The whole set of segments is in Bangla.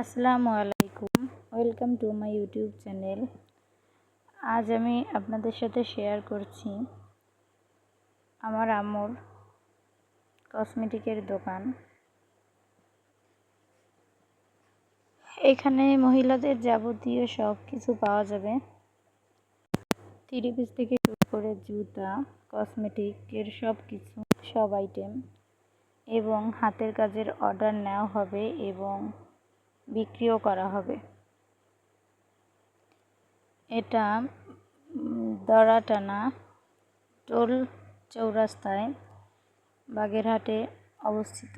আসসালামু আলাইকুম। Welcome to my YouTube channel আজ আমি আপনাদের সাথে শেয়ার করছি আমার আম্মুর কসমেটিকের দোকান। এখানে মহিলাদের যাবতীয় সব কিছু পাওয়া যাবে। থ্রি পিস থেকে শুরু করে জুতা কসমেটিকের সব কিছু, সব আইটেম এবং হাতের কাজের অর্ডার নেওয়া হবে এবং বিক্রিও করা হবে। এটা দড়াটানা টোল চৌরাস্তায় বাগেরহাটে অবস্থিত।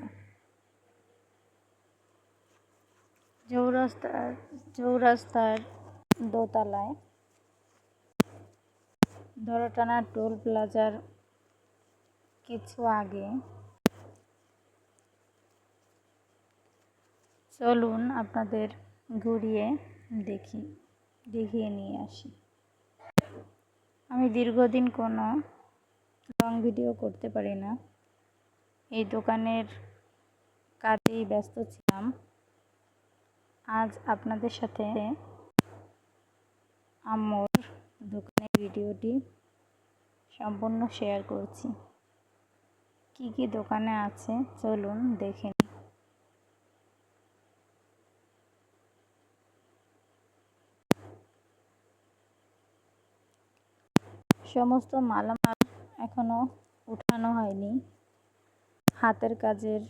চৌরাস্তার চৌরাস্তার দোতলায় দড়াটানা টোল প্লাজার কিছু আগে চলুন আপনাদের ঘুরিয়ে দেখি, দেখিয়ে নিয়ে আসি। আমি দীর্ঘদিন কোনো লং ভিডিও করতে পারি না। এই দোকানের কাজেই ব্যস্ত ছিলাম। আজ আপনাদের সাথে আম্মুর দোকানের ভিডিওটি সম্পূর্ণ শেয়ার করছি। কি কি দোকানে আছে চলুন দেখে সমস্ত মালামাল এখনও উঠানো হয়নি। হাতের কাজের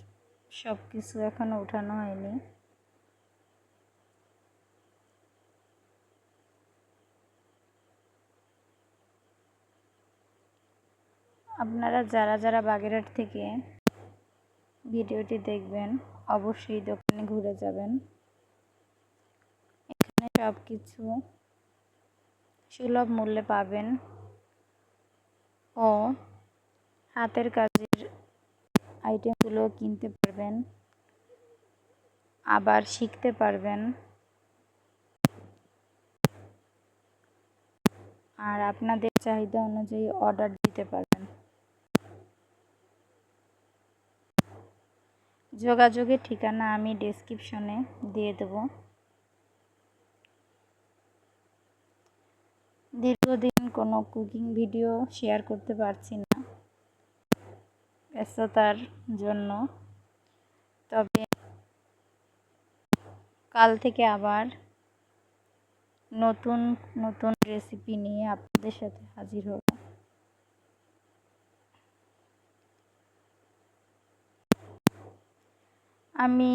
সব কিছু এখনও উঠানো হয়নি। আপনারা যারা যারা বাগেরহাট থেকে ভিডিওটি দেখবেন, অবশ্যই দোকানে ঘুরে যাবেন। এখানে সব কিছু সুলভ মূল্যে পাবেন। ও, হাতের কাজের আইটেমগুলো কিনতে পারবেন, আবার শিখতে পারবেন। আর আপনাদের চাহিদা অনুযায়ী অর্ডার দিতে পারবেন। যোগাযোগের ঠিকানা আমি ডেসক্রিপশনে দিয়ে দেব। দীর্ঘদিন কোনো কুকিং ভিডিও শেয়ার করতে পারছি না ব্যস্ততার জন্য। তবে কাল থেকে আবার নতুন নতুন রেসিপি নিয়ে আপনাদের সাথে হাজির হব। আমি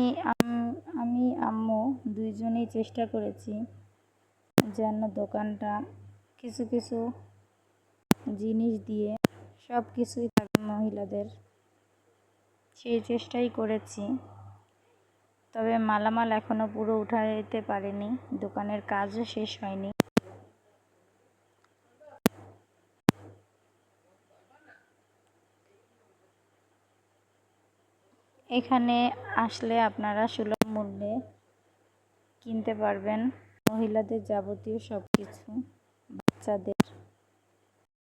আমি, আম্মু দুইজনেই চেষ্টা করেছি যেন দোকানটা কিছু কিছু জিনিস দিয়ে সব কিছুই থাকে মহিলাদের। সেই চেষ্টাই করেছি। তবে মালামাল এখনও পুরো উঠাইতে পারিনি। দোকানের কাজও শেষ হয়নি। এখানে আসলে আপনারা সুলভ মূল্যে কিনতে পারবেন মহিলাদের যাবতীয় সব কিছু a